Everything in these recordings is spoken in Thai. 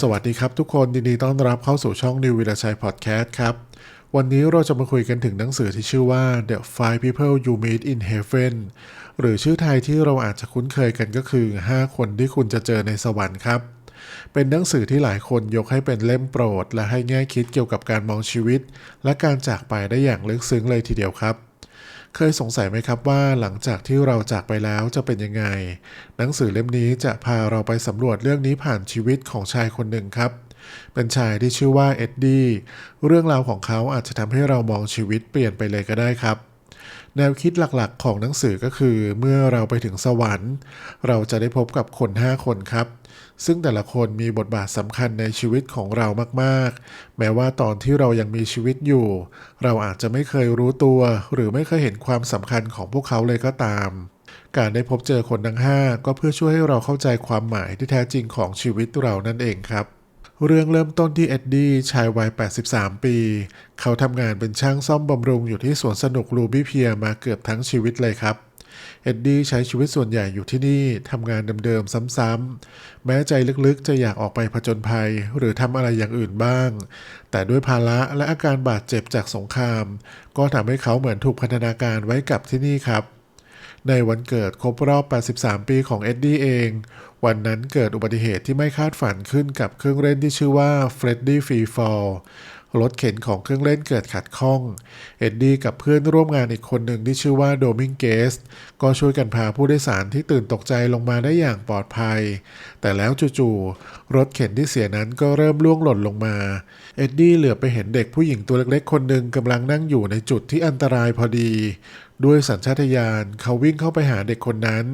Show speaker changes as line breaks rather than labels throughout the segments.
สวัสดีครับทุกคนยินดีต้อนรับเข้าสู่ช่องนิววิลชัยพอดแคสต์ครับ วันนี้เราจะมาคุยกันถึงหนังสือที่ชื่อว่า The Five People You Meet in Heaven หรือชื่อไทยที่เราอาจจะคุ้นเคยกันก็คือ 5 คนที่คุณจะเจอในสวรรค์ครับ เป็นหนังสือที่หลายคนยกให้เป็นเล่มโปรด และให้แง่คิดเกี่ยวกับการมองชีวิต และการจากไปได้อย่างลึกซึ้งเลยทีเดียวครับ เคยสงสัยไหมครับว่าหลังจากที่เราจากไปแล้วจะเป็นยังไง หนังสือเล่มนี้จะพาเราไปสำรวจเรื่องนี้ผ่านชีวิตของชายคนหนึ่งครับ เป็นชายที่ชื่อว่าเอ็ดดี้ เรื่องราวของเขาอาจจะทำให้เรามองชีวิตเปลี่ยนไปเลยก็ได้ครับ แนวคิดหลักๆ ของหนังสือก็คือ เมื่อเราไปถึงสวรรค์ เราจะได้พบกับคน 5 คนครับ ซึ่งแต่ละคนมีบทบาทสำคัญในชีวิตของเรามากๆ แม้ว่าตอนที่เรายังมีชีวิตอยู่ เราอาจจะไม่เคยรู้ตัว หรือไม่เคยเห็นความสำคัญของพวกเขาเลยก็ตาม การได้พบเจอคนทั้ง 5 ก็เพื่อช่วยให้เราเข้าใจความหมายที่แท้จริงของชีวิตเรานั่นเองครับ เรื่องเริ่มต้นที่เอ็ดดี้ชายวัย 83 ปี เขาทำงานเป็นช่างซ่อมบำรุงอยู่ที่สวนสนุกลูบี้เพียมาเกือบทั้งชีวิตเลยครับเอ็ดดี้ใช้ชีวิตส่วนใหญ่อยู่ที่นี่ทำงานเดิมๆซ้ำๆแม้ใจลึกๆ จะอยากออกไปผจญภัย หรือทำอะไรอย่างอื่นบ้าง แต่ด้วยภาระและอาการบาดเจ็บจากสงคราม ก็ทำให้เขาเหมือนถูกพันธนาการไว้กับที่นี่ครับ ในวันเกิดครบรอบ 83 ปีของเอ็ดดี้เอง วันนั้นเกิดอุบัติเหตุที่ไม่คาดฝันขึ้นกับเครื่องเล่นที่ชื่อว่า Freddy Free Fall รถเข็นของเครื่องเล่นเกิดขัดข้อง เอ็ดดี้กับเพื่อนร่วมงานอีกคนหนึ่งที่ชื่อว่าโดมิงเกส ก็ช่วยกันพาผู้โดยสารที่ตื่นตกใจลงมาได้อย่างปลอดภัย แต่แล้วจู่ๆ รถเข็นที่เสียนั้นก็เริ่มล่วงหล่นลงมา เอ็ดดี้เหลือไปเห็นเด็กผู้หญิงตัวเล็กๆ คนหนึ่งกำลังนั่งอยู่ในจุดที่อันตรายพอดี ด้วยสัญชาตญาณเขาวิ่งเข้าไปหาเด็กคนนั้น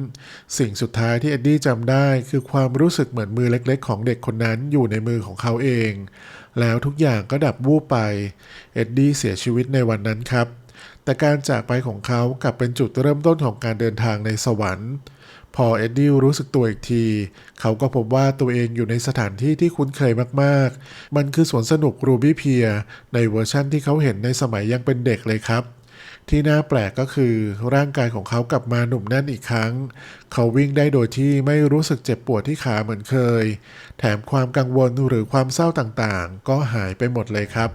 สิ่งสุดท้ายที่เอ็ดดี้จำได้คือความรู้สึกเหมือนมือเล็กๆ ของเด็กคนนั้นอยู่ในมือของเขาเอง แล้วทุกอย่างก็ดับวูบไป เอ็ดดี้เสียชีวิตในวันนั้นครับ แต่การจากไปของเขากลับเป็นจุดเริ่มต้นของการเดินทางในสวรรค์ พอเอ็ดดี้รู้สึกตัวอีกที เขาก็พบว่าตัวเองอยู่ในสถานที่ที่คุ้นเคยมากๆ มันคือสวนสนุกรูบี้เพียในเวอร์ชั่นที่เขาเห็นในสมัยยังเป็นเด็กเลยครับ ที่น่าแปลกก็คือร่างกายของเขากลับมาหนุ่มแน่นอีกครั้ง เขาวิ่งได้โดยที่ไม่รู้สึกเจ็บปวดที่ขาเหมือนเคย แถมความกังวลหรือความเศร้าต่างๆ ก็หายไปหมดเลยครับ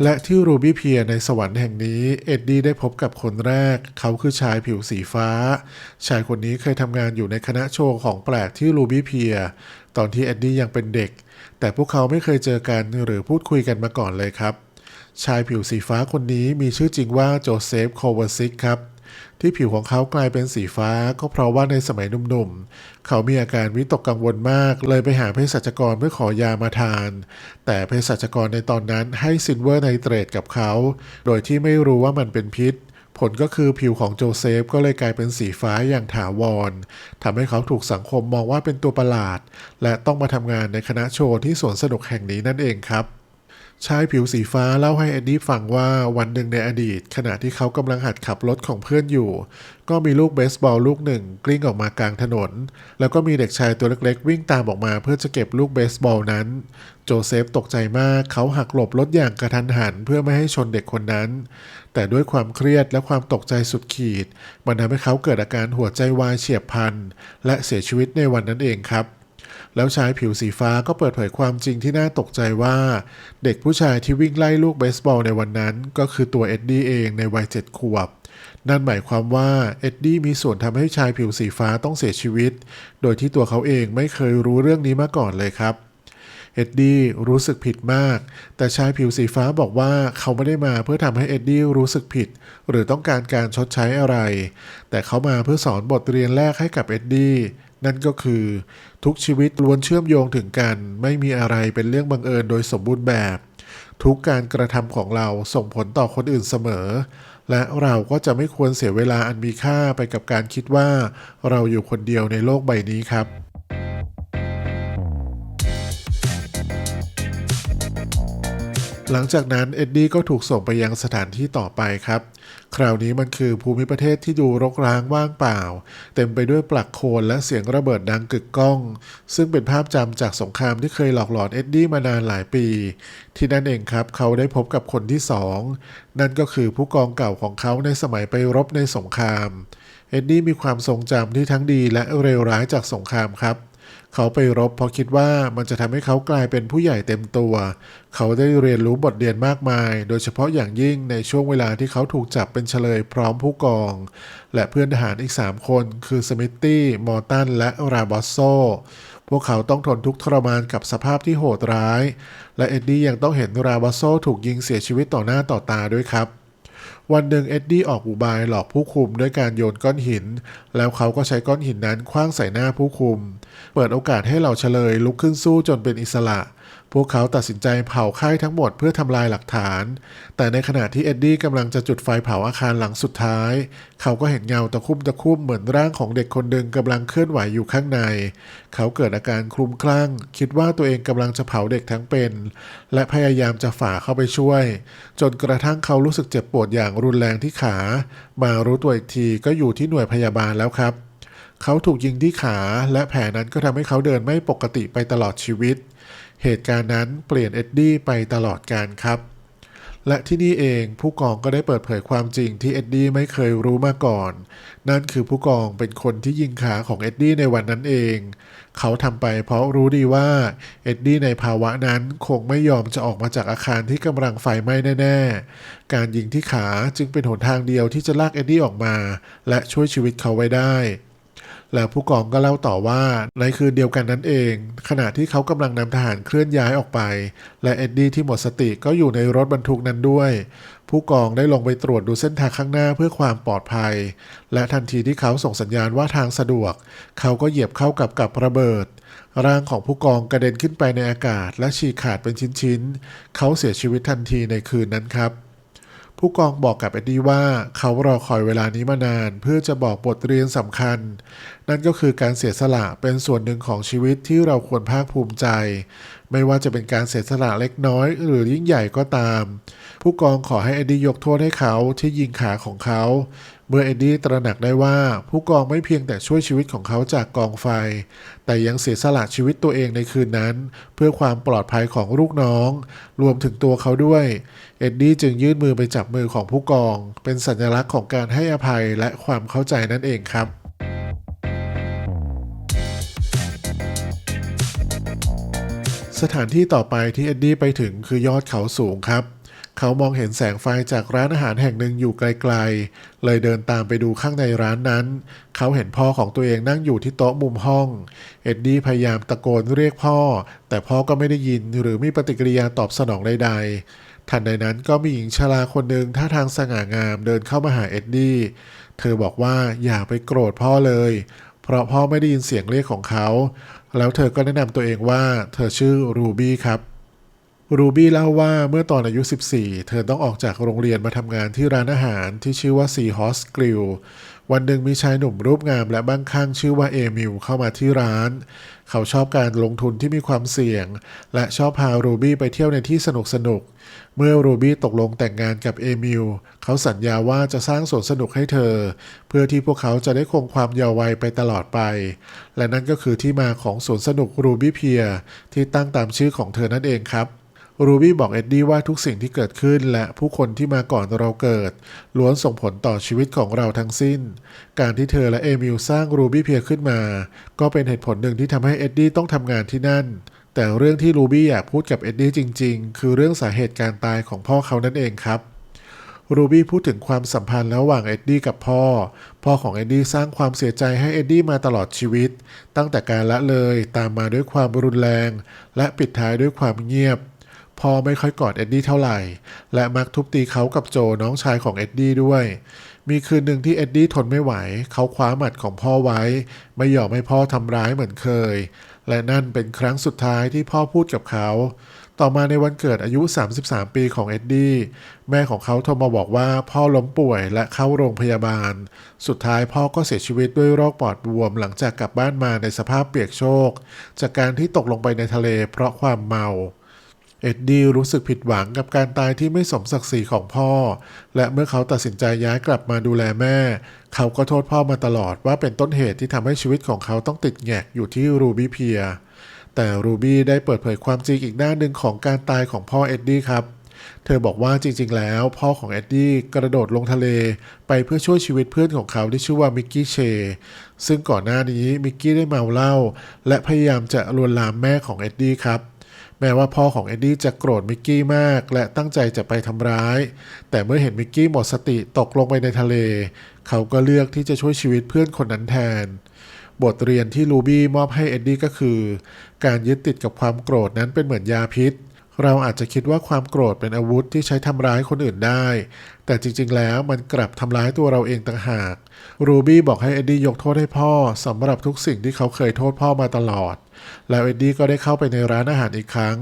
และที่รูบี้เพียในสวรรค์แห่งนี้เอ็ดดี้ได้พบกับคนแรก เขาคือชายผิวสีฟ้า ชายคนนี้เคยทำงานอยู่ในคณะโชว์ของแปลกที่รูบี้เพียตอนที่เอ็ดดี้ยังเป็นเด็ก แต่พวกเขาไม่เคยเจอกันหรือพูดคุยกันมาก่อนเลยครับ ชายผิวสีฟ้าคนนี้มีชื่อจริงว่าโจเซฟโคเวอร์ซิกครับ ที่ผิวของเขากลายเป็นสีฟ้า ก็เพราะว่าในสมัยหนุ่มๆ เขามีอาการวิตกกังวลมาก เลยไปหาเภสัชกรเพื่อขอยามาทาน แต่เภสัชกรในตอนนั้นให้ซินเวอร์ไนเตรตกับเขา โดยที่ไม่รู้ว่ามันเป็นพิษ ผลก็คือผิวของโจเซฟก็เลยกลายเป็นสีฟ้าอย่างถาวรทำให้เขาถูกสังคมมองว่าเป็นตัวประหลาด และต้องมาทำงานในคณะโชว์ที่สวนสนุกแห่งนี้นั่นเองครับ ชายผิวสีฟ้าเล่าให้เอ็ดดี้ฟังว่าวันหนึ่งในอดีต ขณะที่เขากำลังหัดขับรถของเพื่อนอยู่ ก็มีลูกเบสบอลลูกหนึ่ง กลิ้งออกมากลางถนน แล้วก็มีเด็กชายตัวเล็กๆ วิ่งตามออกมาเพื่อจะเก็บลูกเบสบอลนั้น โจเซฟตกใจมาก เขาหักหลบรถอย่างกระทันหันเพื่อไม่ให้ชนเด็กคนนั้น แต่ด้วยความเครียดและความตกใจสุดขีด มันทำให้เขาเกิดอาการหัวใจวายเฉียบพลันและเสียชีวิตในวันนั้นเองครับ แล้วชายผิวสีฟ้าก็เปิดเผยความจริงที่น่าตกใจว่า เด็กผู้ชายที่วิ่งไล่ลูกเบสบอลในวันนั้น ก็คือตัวเอ็ดดี้เองในวัยเจ็ดขวบ นั่นหมายความว่าเอ็ดดี้มีส่วนทำให้ชายผิวสีฟ้าต้องเสียชีวิต โดยที่ตัวเขาเองไม่เคยรู้เรื่องนี้มาก่อนเลยครับเอ็ดดี้รู้สึกผิดมาก แต่ชายผิวสีฟ้าบอกว่าเขาไม่ได้มาเพื่อทำให้เอ็ดดี้รู้สึกผิด หรือต้องการการชดใช้อะไร แต่เขามาเพื่อสอนบทเรียนแรกให้กับเอ็ดดี้ นั่นก็คือทุกชีวิตล้วนเชื่อมโยงถึงกัน ไม่มีอะไรเป็นเรื่องบังเอิญโดยสมบูรณ์แบบ ทุกการกระทำของเราส่งผลต่อคนอื่นเสมอ และเราก็จะไม่ควรเสียเวลาอันมีค่าไปกับการคิดว่า เราอยู่คนเดียวในโลกใบนี้ครับหลังจากนั้นเอ็ดดี้ก็ถูกส่งไปยังสถานที่ต่อไปครับ คราวนี้มันคือภูมิประเทศที่ดูรกร้างว่างเปล่า เต็มไปด้วยปลักโคลนและเสียงระเบิดดังกึกก้อง ซึ่งเป็นภาพจำจากสงครามที่เคยหลอกหลอนเอ็ดดี้มานานหลายปี ที่นั่นเองครับเขาได้พบกับคนที่สองนั่นก็คือผู้กองเก่าของเขาในสมัยไปรบในสงคราม เอ็ดดี้มีความทรงจำที่ทั้งดีและเลวร้ายจากสงครามครับ เขาไปรบเพราะคิดว่ามันจะทำให้เขากลายเป็นผู้ใหญ่เต็มตัว เขาได้เรียนรู้บทเรียนมากมาย โดยเฉพาะอย่างยิ่งในช่วงเวลาที่เขาถูกจับเป็นเฉลยพร้อมผู้กอง และเพื่อนทหารอีก 3 คนคือสมิธตี้มอร์ตันและราบอสโซพวกเขาต้องทนทุกข์ทรมานกับสภาพที่โหดร้าย และเอ็ดดี้ยังต้องเห็นราบอสโซถูกยิงเสียชีวิตต่อหน้าต่อตาด้วยครับ วันหนึ่งเอ็ดดี้ออกอุบายหลอกผู้คุมด้วยการโยนก้อนหิน แล้วเขาก็ใช้ก้อนหินนั้นคว้างใส่หน้าผู้คุม เปิดโอกาสให้เหล่าเฉลยลุกขึ้นสู้จนเป็นอิสระ พวกเขาตัดสินใจเผาค่ายทั้งหมดเพื่อทำลายหลักฐาน แต่ในขณะที่เอ็ดดี้กำลังจะจุดไฟเผาอาคารหลังสุดท้าย เขาก็เห็นเงาตะคุ่มตะคุ่มเหมือนร่างของเด็กคนหนึ่งกำลังเคลื่อนไหวอยู่ข้างใน เขาเกิดอาการคลุ้มคลั่ง คิดว่าตัวเองกำลังจะเผาเด็กทั้งเป็น และพยายามจะฝ่าเข้าไปช่วย จนกระทั่งเขารู้สึกเจ็บปวดอย่างรุนแรงที่ขา มารู้ตัวอีกทีก็อยู่ที่หน่วยพยาบาลแล้วครับ เขาถูกยิงที่ขาและแผลนั้นก็ทำให้เขาเดินไม่ปกติไปตลอดชีวิต เหตุการณ์นั้นเปลี่ยนเอ็ดดี้ไปตลอดการครับ และที่นี่เองผู้กองก็ได้เปิดเผยความจริงที่เอ็ดดี้ไม่เคยรู้มาก่อน นั่นคือผู้กองเป็นคนที่ยิงขาของเอ็ดดี้ในวันนั้นเอง เขาทำไปเพราะรู้ดีว่าเอ็ดดี้ในภาวะนั้นคงไม่ยอมจะออกมาจากอาคารที่กำลังไฟไหม้แน่ ๆ การยิงที่ขาจึงเป็นหนทางเดียวที่จะลากเอ็ดดี้ออกมา และช่วยชีวิตเขาไว้ได้ แล้วผู้กองก็เล่าต่อว่าในคืนเดียวกันนั้นเอง ขณะที่เขากำลังนำทหารเคลื่อนย้ายออกไป และเอ็ดดี้ที่หมดสติก็อยู่ในรถบรรทุกนั้นด้วย ผู้กองได้ลงไปตรวจดูเส้นทางข้างหน้าเพื่อความปลอดภัย และทันทีที่เขาส่งสัญญาณว่าทางสะดวก เขาก็เหยียบเข้ากับกับระเบิด ร่างของผู้กองกระเด็นขึ้นไปในอากาศ และฉีกขาดเป็นชิ้นๆเขาเสียชีวิตทันทีในคืนนั้นครับ ผู้กองบอกกับเอ็ดดี้ว่าเขารอคอยเวลานี้มานาน เพื่อจะบอกบทเรียนสำคัญ นั่นก็คือการเสียสละเป็นส่วนหนึ่งของชีวิตที่เราควรภาคภูมิใจ ไม่ว่าจะเป็นการเสียสละเล็กน้อย หรือยิ่งใหญ่ก็ตาม ผู้กองขอให้เอ็ดดี้ยกโทษให้เขาที่ยิงขาของเขา เมื่อเอ็ดดี้ตระหนักได้ว่าผู้กองไม่เพียงแต่ช่วยชีวิตของเขาจากกองไฟ แต่ยังเสียสละชีวิตตัวเองในคืนนั้น เพื่อความปลอดภัยของลูกน้อง รวมถึงตัวเขาด้วย เอ็ดดี้จึงยื่นมือไปจับมือของผู้กอง เป็นสัญลักษณ์ของการให้อภัยและความเข้าใจนั่นเองครับสถานที่ต่อไปที่เอ็ดดี้ไปถึงคือยอดเขาสูงครับ เขามองเห็นแสงไฟจากร้านอาหารแห่งหนึ่งอยู่ไกลๆ เลยเดินตามไปดูข้างในร้านนั้น เขาเห็นพ่อของตัวเองนั่งอยู่ที่โต๊ะมุมห้อง เอ็ดดี้พยายามตะโกนเรียกพ่อ แต่พ่อก็ไม่ได้ยินหรือมีปฏิกิริยาตอบสนองใดๆ ทันใดนั้นก็มีหญิงชราคนหนึ่งท่าทางสง่างามเดินเข้ามาหาเอ็ดดี้ เธอบอกว่าอย่าไปโกรธพ่อเลย เพราะพ่อไม่ได้ยินเสียงเรียกของเขา แล้วเธอก็แนะนำตัวเองว่า เธอชื่อรูบี้ครับ รูบี้เล่าว่าเมื่อตอนอายุ 14 เธอต้องออกจากโรงเรียนมาทำงานที่ร้านอาหารที่ชื่อว่า Sea Horse Grill วันหนึ่งมีชายหนุ่มรูปงามและบ้างข้างชื่อว่าเอมิลเข้ามาที่ร้าน เขาชอบการลงทุนที่มีความเสี่ยง และชอบพารูบี้ไปเที่ยวในที่สนุกสนุก เมื่อรูบี้ตกลงแต่งงานกับเอมิลเขาสัญญาว่าจะสร้างสวนสนุกให้เธอ เพื่อที่พวกเขาจะได้คงความเยาว์วัยไปตลอดไป และนั่นก็คือที่มาของสวนสนุกรูบี้เพียที่ตั้งตามชื่อของเธอนั่นเองครับ รูบี้บอกเอ็ดดี้ว่าทุกสิ่งที่เกิดขึ้นและผู้คนที่มาก่อนเราเกิด ล้วนส่งผลต่อชีวิตของเราทั้งสิ้น การที่เธอและเอมิลสร้างรูบี้เพียขึ้นมา ก็เป็นเหตุผลหนึ่งที่ทำให้เอ็ดดี้ต้องทำงานที่นั่น แต่เรื่องที่รูบี้อยากพูดกับเอ็ดดี้จริง ๆ คือเรื่องสาเหตุการตายของพ่อเขานั่นเองครับรูบี้พูดถึงความสัมพันธ์ระหว่างเอ็ดดี้กับพ่อ พ่อของเอ็ดดี้สร้างความเสียใจให้เอ็ดดี้มาตลอดชีวิต ตั้งแต่การละเลยตามมาด้วยความรุนแรง และปิดท้ายด้วยความเงียบ พ่อไม่ค่อยกอดเอ็ดดี้เท่าไหร่ และมักทุบตีเขากับโจน้องชายของเอ็ดดี้ด้วย มีคืนหนึ่งที่เอ็ดดี้ทนไม่ไหว เขาคว้าหมัดของพ่อไว้ ไม่ยอมให้พ่อทำร้ายเหมือนเคย และนั่นเป็นครั้งสุดท้ายที่พ่อพูดกับเขา ต่อมาในวันเกิดอายุ 33 ปีของเอ็ดดี้แม่ของเขาโทรมาบอกว่าพ่อล้มป่วยและเข้าโรงพยาบาล สุดท้ายพ่อก็เสียชีวิตด้วยโรคปอดบวม หลังจากกลับบ้านมาในสภาพเปียกโชก จากการที่ตกลงไปในทะเลเพราะความเมา เอ็ดดี้รู้สึกผิดหวังกับการตายที่ไม่สมศักดิ์ศรีของพ่อ และเมื่อเขาตัดสินใจย้ายกลับมาดูแลแม่ เขาก็โทษพ่อมาตลอดว่าเป็นต้นเหตุที่ทำให้ชีวิตของเขาต้องติดแงกอยู่ที่รูบี้เพีย แต่รูบี้ได้เปิดเผยความจริงอีกด้านหนึ่งของการตายของพ่อเอ็ดดี้ครับ เธอบอกว่าจริงๆ แล้ว พ่อของเอ็ดดี้กระโดดลงทะเล ไปเพื่อช่วยชีวิตเพื่อนของเขาที่ชื่อว่ามิกกี้เช ซึ่งก่อนหน้านี้มิกกี้ได้เมาเหล้าและพยายามจะลวนลามแม่ของเอ็ดดี้ครับ แม้ว่าพ่อของเอ็ดดี้จะโกรธมิกกี้มาก และตั้งใจจะไปทำร้าย แต่เมื่อเห็นมิกกี้หมดสติตกลงไปในทะเล เขาก็เลือกที่จะช่วยชีวิตเพื่อนคนนั้นแทน บทเรียนที่ลูบี้มอบให้เอ็ดดี้ก็คือ การยึดติดกับความโกรธนั้นเป็นเหมือนยาพิษ เราอาจจะคิดว่าความโกรธเป็นอาวุธที่ใช้ทำร้ายคนอื่นได้ แต่จริงๆ แล้วมันกลับทำร้ายตัวเราเองต่างหาก รูบี้บอกให้เอ็ดดี้ยกโทษให้พ่อสำหรับทุกสิ่งที่เขาเคยโทษพ่อมาตลอด แล้วเอ็ดดี้ก็ได้เข้าไปในร้านอาหารอีกครั้ง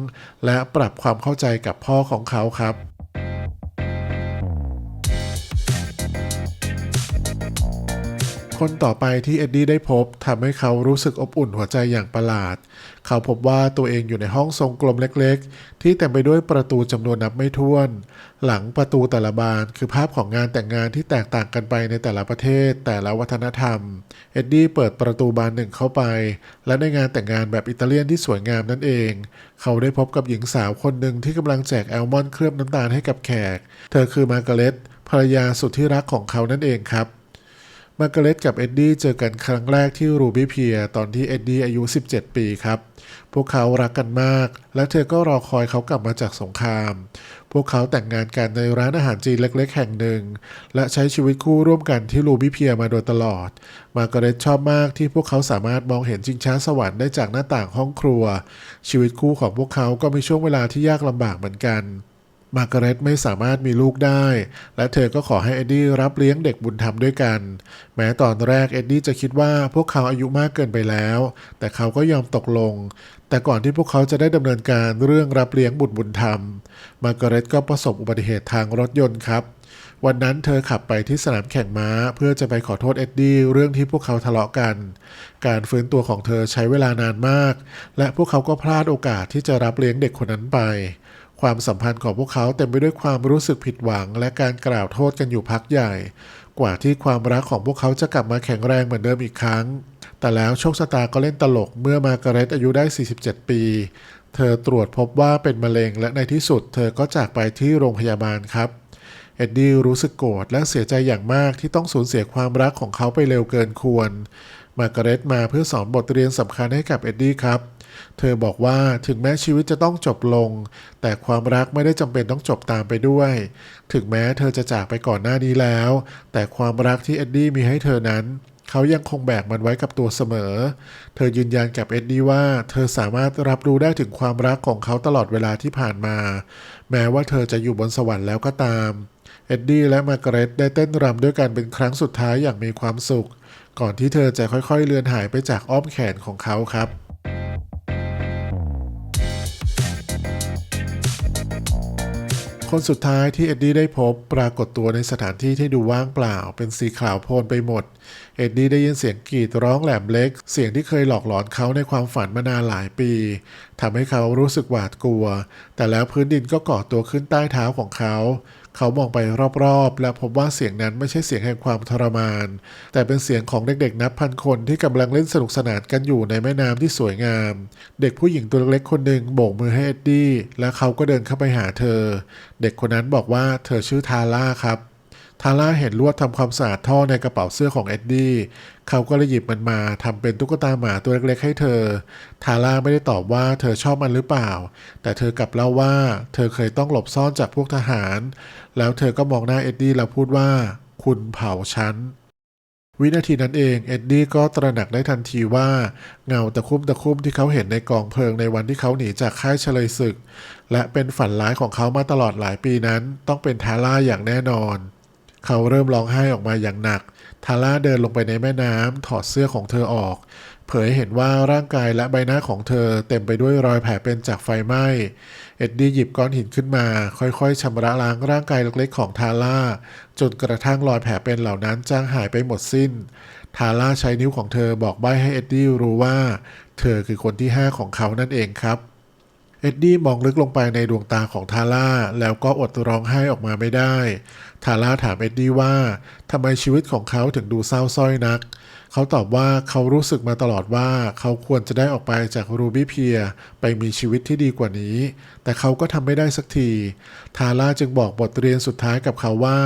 และปรับความเข้าใจกับพ่อของเขาครับ คนต่อไปที่เอ็ดดี้ได้พบทำให้เขารู้สึกอบอุ่นหัวใจอย่างประหลาด เขาพบว่าตัวเองอยู่ในห้องทรงกลมเล็กๆ ที่เต็มไปด้วยประตูจำนวนนับไม่ถ้วน หลังประตูแต่ละบานคือภาพของงานแต่งงานที่แตกต่างกันไปในแต่ละประเทศ แต่ละวัฒนธรรม เอ็ดดี้เปิดประตูบานหนึ่งเข้าไป และในงานแต่งงานแบบอิตาเลียนที่สวยงามนั่นเอง เขาได้พบกับหญิงสาวคนหนึ่งที่กำลังแจกแอลมอนด์เคลือบน้ำตาลให้กับแขก เธอคือมาร์กาเร็ตภรรยาสุดที่รักของเขานั่นเองครับ มาร์กาเร็ตกับเอ็ดดี้เจอกันครั้งแรกที่รูบี้เพียตอนที่เอ็ดดี้อายุ 17 ปีครับ พวกเขารักกันมาก และเธอก็รอคอยเขากลับมาจากสงคราม พวกเขาแต่งงานกันในร้านอาหารจีนเล็ก ๆ แห่งหนึ่ง และใช้ชีวิตคู่ร่วมกันที่รูบี้เพียมาโดยตลอด มาร์กาเร็ตชอบมากที่พวกเขาสามารถมองเห็นชิงช้าสวรรค์ได้จากหน้าต่างห้องครัว ชีวิตคู่ของพวกเขาก็มีช่วงเวลาที่ยากลำบากเหมือนกัน มาร์กาเร็ตไม่สามารถมีลูกได้ และเธอก็ขอให้เอ็ดดี้รับเลี้ยงเด็กบุญธรรมด้วยกัน แม้ตอนแรกเอ็ดดี้จะคิดว่าพวกเขาอายุมากเกินไปแล้ว แต่เขาก็ยอมตกลง แต่ก่อนที่พวกเขาจะได้ดำเนินการเรื่องรับเลี้ยงบุตรบุญธรรม มาร์กาเร็ตก็ประสบอุบัติเหตุทางรถยนต์ครับ วันนั้นเธอขับไปที่สนามแข่งม้า เพื่อจะไปขอโทษเอ็ดดี้เรื่องที่พวกเขาทะเลาะกัน การฟื้นตัวของเธอใช้เวลานานมาก และพวกเขาก็พลาดโอกาสที่จะรับเลี้ยงเด็กคนนั้นไป ความสัมพันธ์ของพวกเขาเต็มไปด้วยความรู้สึกผิดหวัง และการกล่าวโทษกันอยู่พักใหญ่ กว่าที่ความรักของพวกเขาจะกลับมาแข็งแรงเหมือนเดิมอีกครั้ง แต่แล้วโชคชะตาก็เล่นตลกเมื่อมาร์กาเรตอายุได้ 47 ปี เธอตรวจพบว่าเป็นมะเร็งและในที่สุด เธอก็จากไปที่โรงพยาบาลครับ เอ็ดดี้รู้สึกโกรธและเสียใจอย่างมากที่ต้องสูญเสียความรักของเขาไปเร็วเกินควร มาร์กาเรตมาเพื่อสอนบทเรียนสำคัญให้กับเอ็ดดี้ครับ เธอบอกว่าถึงแม้ชีวิตจะต้องจบลง แต่ความรักไม่ได้จำเป็นต้องจบตามไปด้วย ถึงแม้เธอจะจากไปก่อนหน้านี้แล้ว แต่ความรักที่เอ็ดดี้มีให้เธอนั้น เขายังคงแบกมันไว้กับตัวเสมอ เธอยืนยันกับเอ็ดดี้ว่าเธอสามารถรับรู้ได้ถึงความรักของเขาตลอดเวลาที่ผ่านมา แม้ว่าเธอจะอยู่บนสวรรค์แล้วก็ตาม เอ็ดดี้และมาร์กาเร็ตได้เต้นรำด้วยกันเป็นครั้งสุดท้ายอย่างมีความสุข ก่อนที่เธอจะค่อยๆเลือนหายไปจากอ้อมแขนของเขาครับ คนสุดท้ายที่เอ็ดดี้ได้พบปรากฏตัวในสถานที่ที่ดูว่างเปล่า เป็นสีขาวโพลนไปหมด เอ็ดดี้ได้ยินเสียงกรีดร้องแหลมเล็ก เสียงที่เคยหลอกหลอนเขาในความฝันมานานหลายปีทำให้เขารู้สึกหวาดกลัว แต่แล้วพื้นดินก็ก่อตัวขึ้นใต้เท้าของเขา เขามองไปรอบๆ และพบว่าเสียงนั้นไม่ใช่เสียงแห่งความทรมาน แต่เป็นเสียงของเด็กๆนับพันคนที่กำลังเล่นสนุกสนานกันอยู่ในแม่น้ำที่สวยงาม เด็กผู้หญิงตัวเล็กๆคนหนึ่งโบกมือให้เอ็ดดี้และเขาก็เดินเข้าไปหาเธอ เด็กคนนั้นบอกว่าเธอชื่อทาร่าครับ ทาร่าเห็นลวดทำความสะอาดท่อในกระเป๋าเสื้อของเอ็ดดี้เขาก็เลยหยิบมันมาทำเป็นตุ๊กตาหมาตัวเล็กๆให้เธอ ทาร่าไม่ได้ตอบว่าเธอชอบมันหรือเปล่า แต่เธอกลับเล่าว่า เธอเคยต้องหลบซ่อนจากพวกทหาร แล้วเธอก็มองหน้าเอ็ดดี้แล้วพูดว่า คุณเผาฉันวินาทีนั้นเองเอ็ดดี้ก็ตระหนักได้ทันทีว่าเงาตะคุ่มตะคุ่มที่เขาเห็นในกองเพลิงในวันที่เขาหนีจากค่ายเฉลยศึก และเป็นฝันร้ายของเขามาตลอดหลายปีนั้น ต้องเป็นทาร่าอย่างแน่นอน เขาเริ่มร้องไห้ออกมาอย่างหนัก ทาร่าเดินลงไปในแม่น้ำถอดเสื้อของเธอออก เผยเห็นว่าร่างกายและใบหน้าของเธอเต็มไปด้วยรอยแผลเป็นจากไฟไหม้ เอ็ดดี้หยิบก้อนหินขึ้นมา ค่อยๆชำระล้างร่างกายเล็กๆของทาร่า จนกระทั่งรอยแผลเป็นเหล่านั้นจางหายไปหมดสิ้น ทาร่าใช้นิ้วของเธอบอกใบ้ให้เอ็ดดี้รู้ว่า เธอคือคนที่ห้าของเขานั่นเองครับ เอ็ดดี้มองลึกลงไปในดวงตาของทาร่าแล้วก็อดร้องไห้ออกมาไม่ได้ ทาร่าถามเอ็ดดี้ว่าทำไมชีวิตของเขาถึงดูเศร้าส้อยนัก เขาตอบว่าเขารู้สึกมาตลอดว่าเขาควรจะได้ออกไปจากรูบี้เพียไปมีชีวิตที่ดีกว่านี้ แต่เขาก็ทำไม่ได้สักที ทาร่าจึงบอกบทเรียนสุดท้ายกับเขาว่า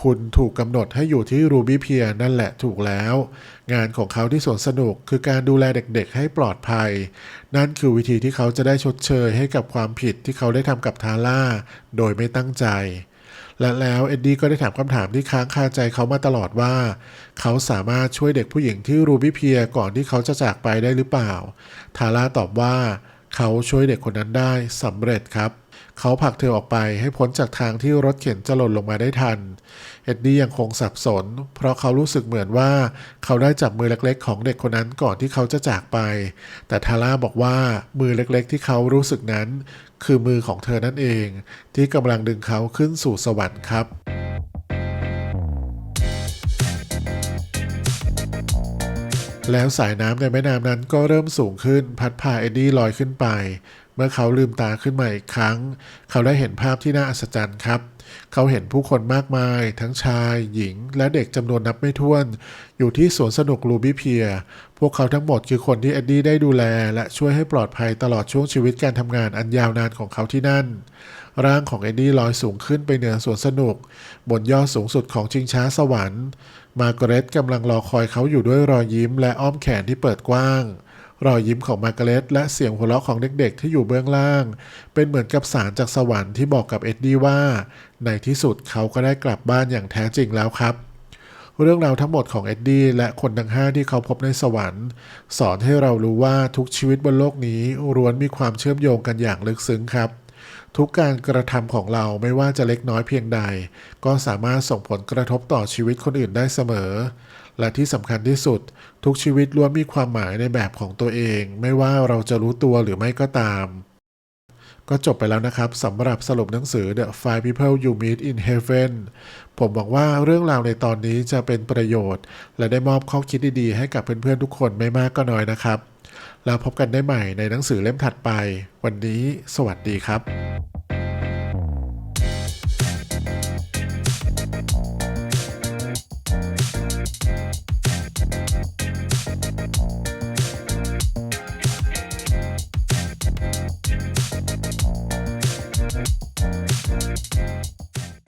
คุณถูกกำหนดให้อยู่ที่รูบี้เพียนั่นแหละถูกแล้ว งานของเขาที่สวนสนุกคือการดูแลเด็กๆให้ปลอดภัย นั่นคือวิธีที่เขาจะได้ชดเชยให้กับความผิดที่เขาได้ทำกับทาร่า โดยไม่ตั้งใจ และแล้วเอ็ดดี้ก็ได้ถามคำถามที่ค้างคาใจเขามาตลอดว่า เขาสามารถช่วยเด็กผู้หญิงที่รูบี้เพียก่อนที่เขาจะจากไปได้หรือเปล่า ทาร่าตอบว่า เขาช่วยเด็กคนนั้นได้สำเร็จครับ เขาผลักเธอออกไปให้พ้นจากทางที่รถเข็นจะหล่นลงมาได้ทัน เอ็ดดี้ยังคงสับสน เพราะเขารู้สึกเหมือนว่า เขาได้จับมือเล็กๆ ของเด็กคนนั้นก่อนที่เขาจะจากไป แต่ทาร่าบอกว่ามือเล็กๆ ที่เขารู้สึกนั้น คือมือของเธอนั่นเอง ที่กำลังดึงเขาขึ้นสู่สวรรค์ครับ แล้วสายน้ำในแม่น้ำนั้นก็เริ่มสูงขึ้น พัดพาเอ็ดดี้ลอยขึ้นไป เมื่อเขาลืมตาขึ้นมาอีกครั้ง เขาได้เห็นภาพที่น่าอัศจรรย์ครับ เขาเห็นผู้คนมากมาย ทั้งชาย หญิง และเด็กจำนวนนับไม่ถ้วน อยู่ที่สวนสนุกลูบี้เพีย พวกเขาทั้งหมดคือคนที่เอ็ดดี้ได้ดูแล และช่วยให้ปลอดภัยตลอดช่วงชีวิตการทำงานอันยาวนานของเขาที่นั่นร่างของเอ็ดดี้ลอยสูงขึ้นไปเหนือสวนสนุก บนยอดสูงสุดของชิงช้าสวรรค์ มาร์กาเร็ตกำลังรอคอยเขาอยู่ด้วยรอยยิ้มและอ้อมแขนที่เปิดกว้าง รอยยิ้มของมาร์กาเร็ตและเสียงหัวเราะของเด็กๆ ที่อยู่เบื้องล่าง เป็นเหมือนกับสารจากสวรรค์ที่บอกกับเอ็ดดี้ว่า ในที่สุดเขาก็ได้กลับบ้านอย่างแท้จริงแล้วครับเรื่องราวทั้งหมดของเอ็ดดี้และคนทั้งห้าที่เขาพบในสวรรค์ สอนให้เรารู้ว่าทุกชีวิตบนโลกนี้ล้วนมีความเชื่อมโยงกันอย่างลึกซึ้งครับ ทุกการกระทำของเราไม่ว่าจะเล็กน้อยเพียงใด ก็สามารถส่งผลกระทบต่อชีวิตคนอื่นได้เสมอ และที่สำคัญที่สุด ทุกชีวิตล้วนมีความหมายในแบบของตัวเอง ไม่ว่าเราจะรู้ตัวหรือไม่ก็ตาม ก็จบไปแล้วนะครับสำหรับสรุปหนังสือ The Five People You Meet in Heaven ผมหวังว่าเรื่องราวในตอนนี้จะเป็นประโยชน์ และได้มอบข้อคิดดีๆให้กับเพื่อนๆทุกคนไม่มากก็น้อยนะครับ แล้วพบกันได้ใหม่ในหนังสือเล่มถัดไป วันนี้สวัสดีครับ